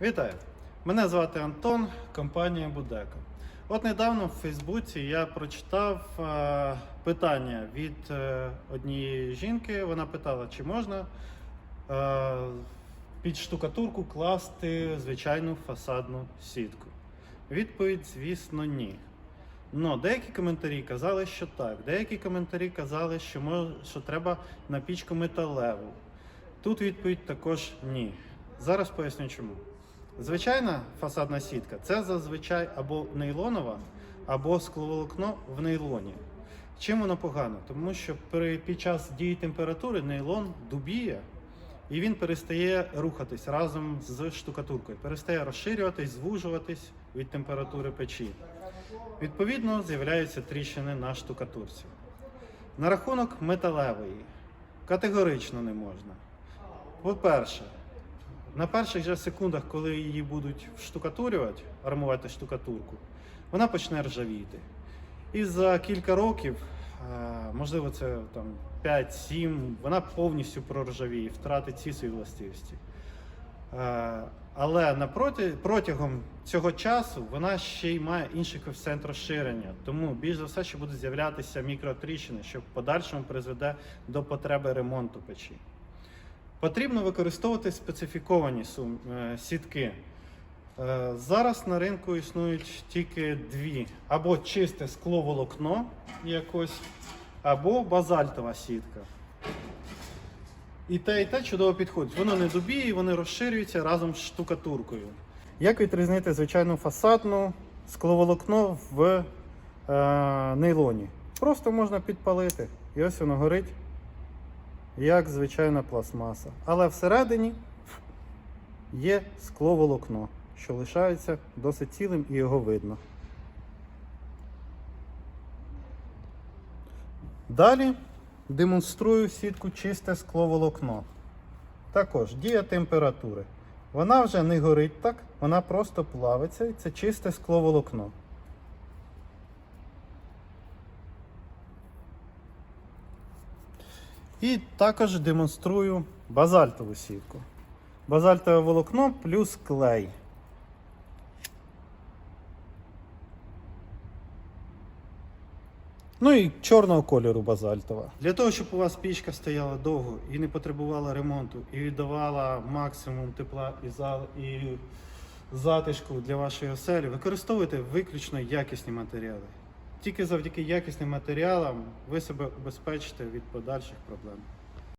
Вітаю! Мене звати Антон, компанія Будека. От недавно в Фейсбуці я прочитав е, питання від е, однієї жінки. Вона питала, чи можна е, під штукатурку класти звичайну фасадну сітку. Відповідь, звісно, ні. Но деякі коментарі казали, що так, деякі коментарі казали, що, мож, що треба на пічку металеву. Тут відповідь також ні. Зараз поясню чому. Звичайна фасадна сітка це зазвичай або нейлонова, або скловолокно в нейлоні. Чим воно погано? Тому що при, під час дії температури нейлон дубіє і він перестає рухатись разом з штукатуркою, перестає розширюватись, звужуватись від температури печі. Відповідно, з'являються тріщини на штукатурці. На рахунок металевої категорично не можна. По-перше, на перших же секундах, коли її будуть штукатурювати, армувати штукатурку, вона почне ржавіти. І за кілька років, е, можливо, це там 5-7, вона повністю проржавіє, втратить ці свої властивості. Е, Але протягом цього часу вона ще й має інший коефіцієнт розширення. Тому більш за все, що будуть з'являтися мікротріщини, що в подальшому призведе до потреби ремонту печі. Потрібно використовувати специфіковані е, сітки. Е, Зараз на ринку існують тільки дві: або чисте скловолокно якось, або базальтова сітка. І те, і те чудово підходить. Воно не дубіє, вони розширюються разом з штукатуркою. Як відрізнити звичайну фасадну скловолокно в е, нейлоні? Просто можна підпалити. І ось воно горить як звичайна пластмаса. Але всередині є скловолокно, що лишається досить цілим і його видно. Далі демонструю сітку чисте скловолокно. Також дія температури. Вона вже не горить так, вона просто плавиться і це чисте скловолокно. І також демонструю базальтову сітку. Базальтове волокно плюс клей. Ну і чорного кольору базальтова. Для того, щоб у вас пічка стояла довго і не потребувала ремонту, і віддавала максимум тепла і, за... і затишку для вашої оселі, використовуйте виключно якісні матеріали. Тільки завдяки якісним матеріалам ви себе убезпечите від подальших проблем.